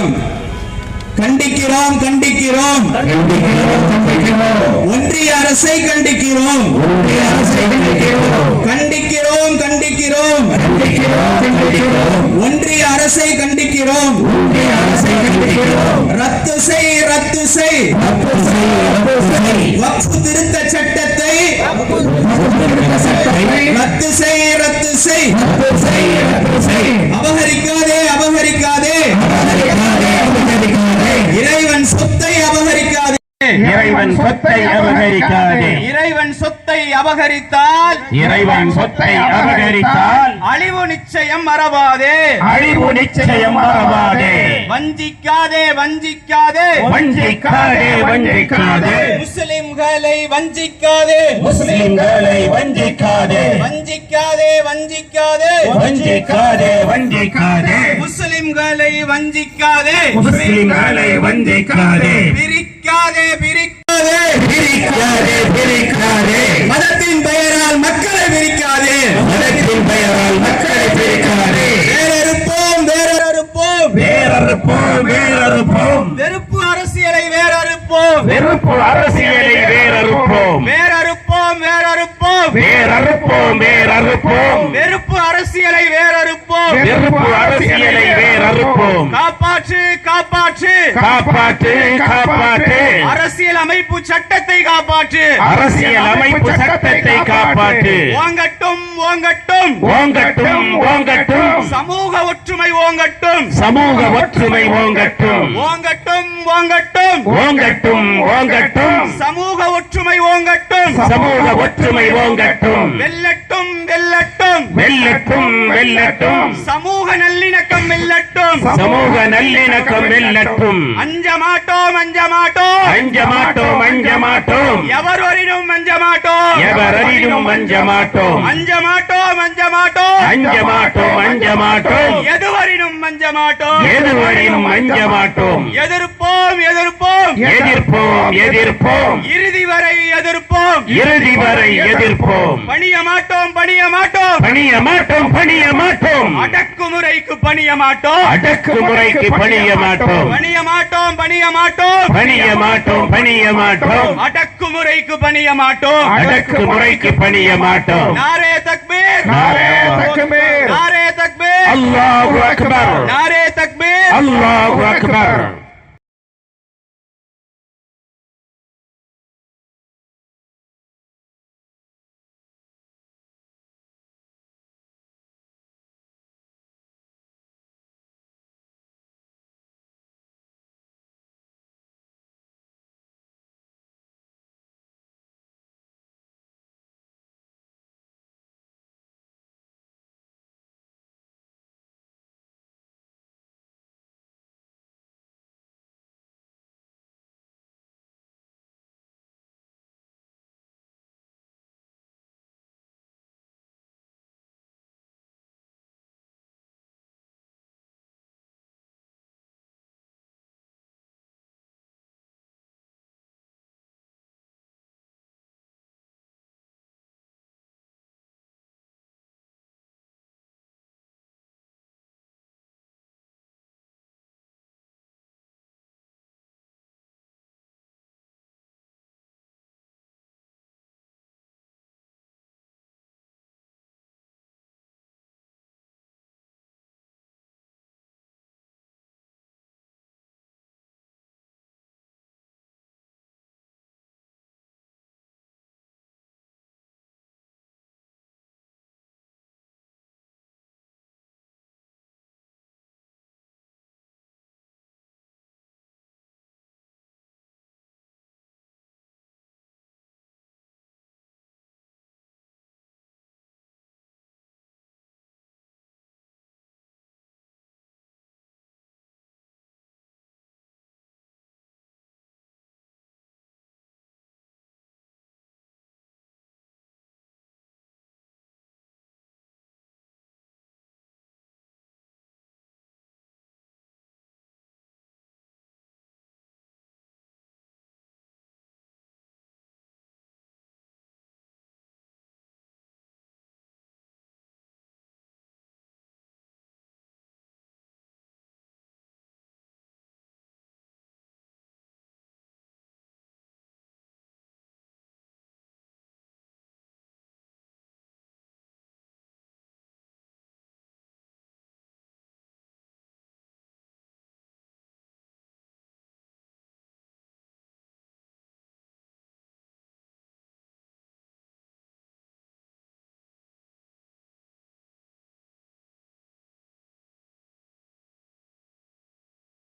வணக்கம் கண்டிக்கிறோம் கண்டிக்கிறோம். ஒன்றிய அரசை கண்டிக்கிறோம். கண்டிக்கிறோம். கண்டிக்கிறோம் ஒன்றிய அரசை கண்டிக்கிறோம். ரத்து செய் ரத்து செய். வக்ஃபு திருத்த சட்டத்தை ரத்து செய் ரத்து செய். இறைவன் சொத்தை அபகரிக்காதே. இறைவன் சொத்தை அபகரித்தால் இறைவன் சொத்தை அபகரித்தால் அழிவு நிச்சயம் மறவாதே. அழிவு நிச்சயம் மறவாதே. வஞ்சிக்காதே வஞ்சிக்காதே. வஞ்சிக்காதே வஞ்சிக்காதே. முஸ்லிம்களை வஞ்சிக்காதே. முஸ்லிம்களை வஞ்சிக்காதே. வஞ்சிக்காதே வஞ்சிக்காதே. வஞ்சிக்காதே வஞ்சிக்காதே. முஸ்லிம்களை வஞ்சிக்காதே. முஸ்லிம்களை வஞ்சிக்காதே. பிரிக்காதே பிரிக்காதே. பிரிக்காதே பிரிக்காதே. மதத்தின் பெயரால் மக்களை பிரிக்காதே. மதத்தின் பெயரால் மக்களை பிரிக்காதே. வேறறுப்போம் வேறறுப்போம். வேறறுப்போம் வேறறுப்போம். வெறுப்பு அரசியலை வேறறுப்போம். வெறுப்பு அரசியலை வேறறுப்போம். வேறறுப்போம் வேறறுப்போம். வேறறுப்போம் வேறறுப்போம். வெறுப்பு அரசியலை வேறறுப்போம். வெறுப்பு அரசியலை வேறறுப்போம். காப்பாற்று காப்பாற்று. காப்பாற்று காப்பாற்று. அமைப்பு சட்டத்தை காப்பாற்று. அரசியல் அமைப்பு சட்டத்தை காப்பாற்று. ஓங்கட்டும் ஓங்கட்டும். ஓங்கட்டும் ஓங்கட்டும். சமூக ஒற்றுமை ஓங்கட்டும். சமூக ஒற்றுமை ஓங்கட்டும். ஓங்கட்டும் ஓங்கட்டும். ஓங்கட்டும் ஓங்கட்டும். சமூக ஒற்றுமை ஓங்கட்டும். சமூக ஒற்றுமை ஓங்கட்டும். வெல்லட்டும் வெல்லட்டும். வெல்லட்டும். வெல்லட்டும் சமூக நல்லிணக்கம் வெல்லட்டும். சமூக நல்லிணக்கம் வெல்லட்டும். அஞ்ச மாட்டோம் அஞ்ச மாட்டோம். அஞ்ச மாட்டோம் அஞ்ச மாட்டோம் எவர் வரினும் அஞ்ச மாட்டோம் எவரறியும் அஞ்ச மாட்டோம் அஞ்ச மாட்டோம் அஞ்ச மாட்டோம் அஞ்ச மாட்டோம் மாட்டோம் எதுவரினும் மாட்டோம் எதுவரையும் அஞ்ச மாட்டோம் எதிர்ப்போம் எதிர்ப்போம். எதிர்ப்போம் எதிர்ப்போம். இறுதி வரை எதிர்ப்போம். இறுதி வரை எதிர்ப்போம். பணிய மாட்டோம் பணிய மாட்டோம் பணிய மாட்டோம் பணிய மாட்டோம் அடக்குமுறைக்கு பணிய மாட்டோம் அடக்குமுறைக்கு பணிய மாட்டோம் பணிய மாட்டோம் பணிய மாட்டோம் பணிய மாட்டோம் பணிய மாட்டோம் அடக்குமுறைக்கு பணிய மாட்டோம் அடக்குமுறைக்கு பணிய மாட்டோம் நாரே தக்பீர். நாரே தக்பீர். நாரே தக்பீர். அல்லாஹு அக்பர். நாரே தக்பீர். அல்லாஹு அக்பர்.